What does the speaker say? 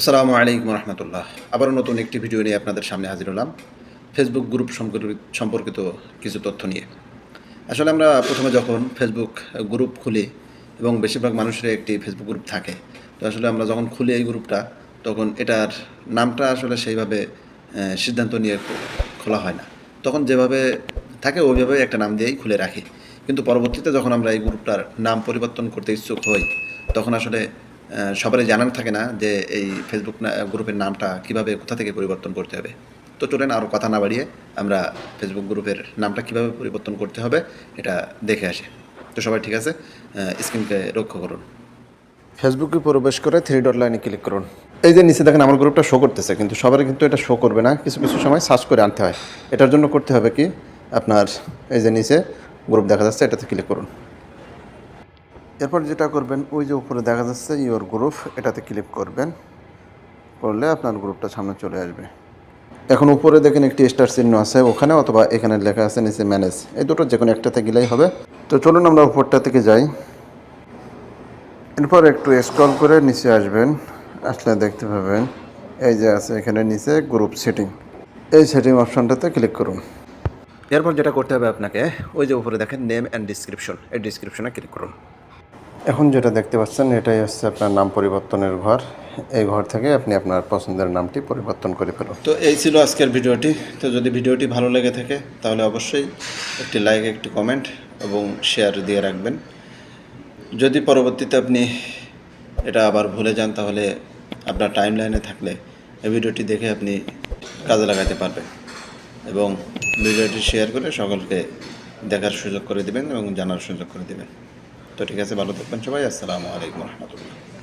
আসসালামু আলাইকুম রহমতুল্লাহ। আবারও নতুন একটি ভিডিও নিয়ে আপনাদের সামনে হাজির হলাম। ফেসবুক গ্রুপ সম্পর্কিত কিছু তথ্য নিয়ে। আসলে আমরা প্রথমে যখন ফেসবুক গ্রুপ খুলি এবং বেশিরভাগ মানুষের একটি ফেসবুক গ্রুপ থাকে, তো আসলে আমরা যখন খুলি এই গ্রুপটা তখন এটার নামটা আসলে সেইভাবে সিদ্ধান্ত নিয়ে খোলা হয় না। তখন যেভাবে থাকে ওইভাবে একটা নাম দিয়েই খুলে রাখি। কিন্তু পরবর্তীতে যখন আমরা এই গ্রুপটার নাম পরিবর্তন করতে ইচ্ছুক হই, তখন আসলে সবারই জানান থাকে না যে এই ফেসবুক গ্রুপের নামটা কীভাবে কোথা থেকে পরিবর্তন করতে হবে। তো চলেন আরও কথা না বাড়িয়ে আমরা ফেসবুক গ্রুপের নামটা কীভাবে পরিবর্তন করতে হবে এটা দেখে আসি। তো সবাই ঠিক আছে? স্ক্রিনকে রক্ষা করুন। ফেসবুকে প্রবেশ করে থ্রি ডট লাইনে ক্লিক করুন। এই যে নিচে দেখেন আমার গ্রুপটা শো করতেছে, কিন্তু সবার কিন্তু এটা শো করবে না। কিছু কিছু সময় সার্চ করে আনতে হয়। এটার জন্য করতে হবে কি? আপনার এই যে নিচে গ্রুপ দেখা যাচ্ছে, এটাতে ক্লিক করুন। এরপর যেটা করবেন, ওই যে উপরে দেখা যাচ্ছে ইওর গ্রুপ এটাতে ক্লিক করবেন। করলে আপনার গ্রুপটা সামনে চলে আসবে। এখন উপরে দেখেন একটি স্টার চিহ্ন আছে ওখানে, অথবা এখানে লেখা আছে নিচে ম্যানেজ এই দুটো যে কোনো একটাতে গেলেই হবে। তো চলুন আমরা উপরটা থেকে যাই। এরপর একটু স্ক্রল করে নিচে আসবেন। আসলে দেখতে পাবেন, এই যে আছে এখানে নিচে গ্রুপ সেটিং এই সেটিং অপশনটাতে ক্লিক করুন। এরপর যেটা করতে হবে আপনাকে, ওই যে উপরে দেখেন নেম অ্যান্ড ডিসক্রিপশন এই ডিসক্রিপশনে ক্লিক করুন। এখন যেটা দেখতে পাচ্ছেন, এটাই হচ্ছে আপনার নাম পরিবর্তনের ঘর। এই ঘর থেকে আপনি আপনার পছন্দের নামটি পরিবর্তন করে ফেলুন। তো এই ছিল আজকের ভিডিওটি। তো যদি ভিডিওটি ভালো লেগে থাকে, তাহলে অবশ্যই একটি লাইক একটি কমেন্ট এবং শেয়ার দিয়ে রাখবেন। যদি পরবর্তীতে আপনি এটা আবার ভুলে যান, তাহলে আপনার টাইম লাইনে থাকলে এই ভিডিওটি দেখে আপনি কাজে লাগাতে পারবেন এবং ভিডিওটি শেয়ার করে সকলকে দেখার সুযোগ করে দেবেন এবং জানার সুযোগ করে দেবেন। তো ঠিক আছে ভালো থাকবেন সবাই। আসসালামু আলাইকুম রহমতুল্লাহ।